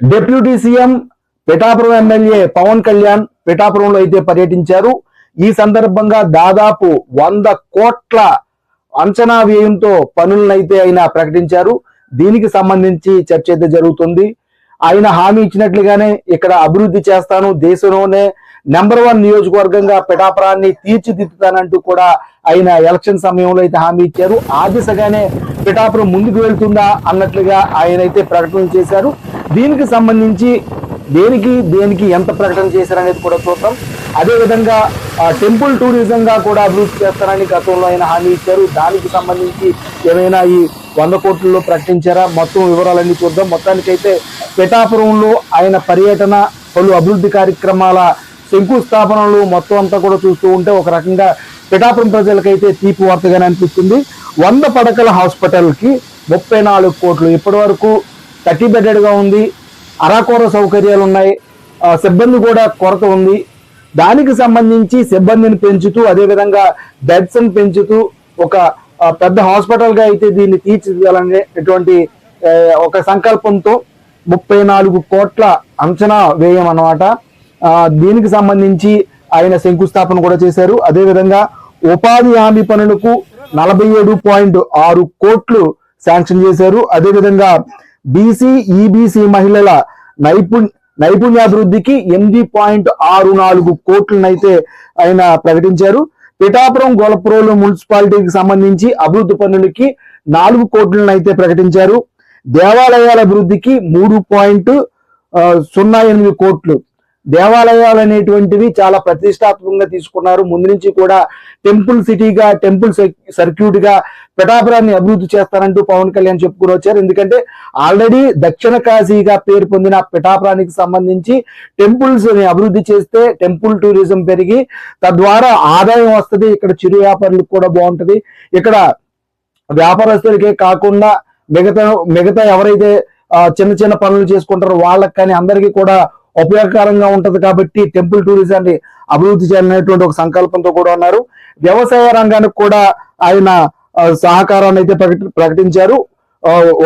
Deputy CM Pithapuram MLA Pawan Kalyan పిఠాపురంలో అయితే పర్యటించారు. ఈ సందర్భంగా దాదాపు వంద కోట్ల అంచనా వ్యయంతో పనులనైతే ఆయన ప్రకటించారు. దీనికి సంబంధించి చర్చ అయితే జరుగుతుంది. ఆయన హామీ ఇచ్చినట్లుగానే ఇక్కడ అభివృద్ధి చేస్తాను. దేశంలోనే నెంబర్ వన్ నియోజకవర్గంగా పిఠాపురాన్ని తీర్చిదిద్దుతానంటూ కూడా ఆయన ఎలక్షన్ సమయంలో అయితే హామీ ఇచ్చారు. ఆ దిశగానే పిఠాపురం ముందుకు వెళ్తుందా అన్నట్లుగా ఆయన అయితే ప్రకటన చేశారు. దీనికి సంబంధించి దేనికి దేనికి ఎంత ప్రకటన చేశారనేది కూడా చూద్దాం. అదేవిధంగా టెంపుల్ టూరిజంగా కూడా అభివృద్ధి చేస్తారని గతంలో ఆయన హామీ ఇచ్చారు. దానికి సంబంధించి ఏమైనా ఈ వంద కోట్లలో ప్రకటించారా? మొత్తం వివరాలన్నీ చూద్దాం. మొత్తానికైతే పిఠాపురంలో ఆయన పర్యటన పలు అభివృద్ధి కార్యక్రమాల శంకుస్థాపనలు మొత్తం అంతా కూడా చూస్తూ ఉంటే ఒక రకంగా పిఠాపురం ప్రజలకైతే తీపి వార్తగానే అనిపిస్తుంది. వంద పడకల హాస్పిటల్కి ముప్పై నాలుగు కోట్లు. ఇప్పటి వరకు థర్టీ బెడెడ్గా ఉంది అరాకొర సౌకర్యాలు ఉన్నాయి సిబ్బంది కూడా కొరత ఉంది. దానికి సంబంధించి సిబ్బందిని పెంచుతూ అదేవిధంగా బెడ్స్ని పెంచుతూ ఒక పెద్ద హాస్పిటల్గా అయితే దీన్ని తీర్చిదిద్దాలనేటువంటి ఒక సంకల్పంతో ముప్పై నాలుగు కోట్ల అంచనా వ్యయం అన్నమాట. దీనికి సంబంధించి ఆయన శంకుస్థాపన కూడా చేశారు. అదేవిధంగా ఉపాధి హామీ పనులకు నలభై ఏడు పాయింట్ ఆరు కోట్లు శాంక్షన్ చేశారు. అదేవిధంగా బీసీ ఈబీసీ మహిళల నైపుణ్య నైపుణ్యాభివృద్ధికి ఎనిమిది పాయింట్ ఆరు నాలుగు కోట్లనైతే ఆయన ప్రకటించారు. పిఠాపురం గొలపురోలు మున్సిపాలిటీకి సంబంధించి అభివృద్ధి పనులకి నాలుగు కోట్లను అయితే ప్రకటించారు. దేవాలయాల అభివృద్ధికి మూడు పాయింట్ సున్నా ఎనిమిది కోట్లు. దేవాలయాలు అనేటువంటివి చాలా ప్రతిష్టాత్మకంగా తీసుకున్నారు. ముందు నుంచి కూడా టెంపుల్ సిటీగా టెంపుల్ సర్క్యూట్గా పిఠాపురాన్ని అభివృద్ధి చేస్తారంటూ పవన్ కళ్యాణ్ చెప్పుకుని వచ్చారు. ఎందుకంటే ఆల్రెడీ దక్షిణ కాశీగా పేరు పొందిన పిఠాపురానికి సంబంధించి టెంపుల్స్ని అభివృద్ధి చేస్తే టెంపుల్ టూరిజం పెరిగి తద్వారా ఆదాయం వస్తుంది. ఇక్కడ చిరు వ్యాపారులకు కూడా బాగుంటది. ఇక్కడ వ్యాపారస్తులకే కాకుండా మిగతా మిగతా ఎవరైతే చిన్న చిన్న పనులు చేసుకుంటారో వాళ్ళకి కానీ అందరికీ కూడా ఉపయోగకరంగా ఉంటది కాబట్టి టెంపుల్ టూరిజాన్ని అభివృద్ధి చేయాలనేటువంటి ఒక సంకల్పంతో కూడా ఉన్నారు. వ్యవసాయ రంగానికి కూడా ఆయన సహకారాన్ని అయితే ప్రకటించారు.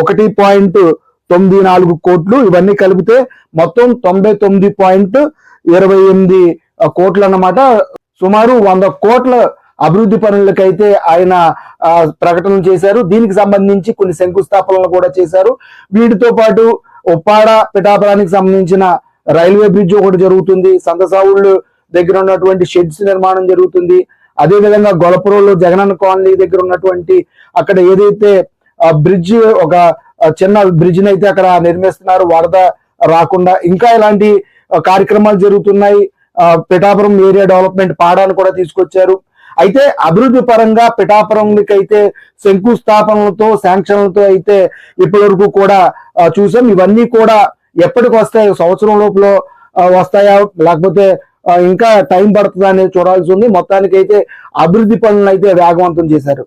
ఒకటి పాయింట్ తొమ్మిది నాలుగు కోట్లు ఇవన్నీ కలిపితే మొత్తం తొంభై తొమ్మిది పాయింట్ ఇరవై ఎనిమిది కోట్లు అన్నమాట సుమారు వంద కోట్ల అభివృద్ధి పనులకైతే ఆయన ప్రకటన ప్రకటనలు చేశారు. దీనికి సంబంధించి కొన్ని శంకుస్థాపనలు కూడా చేశారు. వీటితో పాటు ఉప్పాడ పిఠాపురానికి సంబంధించిన రైల్వే బ్రిడ్జ్ ఒకటి జరుగుతుంది సందసావుళ్ళు దగ్గర ఉన్నటువంటి షెడ్స్ నిర్మాణం జరుగుతుంది. అదే విధంగా గొలపురంలో జగనన్న కాలనీ దగ్గర ఉన్నటువంటి అక్కడ ఏదైతే బ్రిడ్జ్ ఒక చిన్న బ్రిడ్జ్ అయితే అక్కడ నిర్మిస్తున్నారు వరద రాకుండా. ఇంకా ఇలాంటి కార్యక్రమాలు జరుగుతున్నాయి. పిఠాపురం ఏరియా డెవలప్మెంట్ పాడాన్ని కూడా తీసుకొచ్చారు. అయితే అభివృద్ధి పరంగా పిఠాపురంకి అయితే శంకుస్థాపనలతో శాంక్షన్లతో అయితే ఇప్పటి వరకు కూడా చూసాం. ఇవన్నీ కూడా ఎప్పటికి వస్తాయి సంవత్సరం లోపల వస్తాయా? లేకపోతే ఇంకా టైం పడుతుందా అనేది చూడాల్సి ఉంది. మొత్తానికి అయితే అభివృద్ధి పనులను అయితే వేగవంతం చేశారు.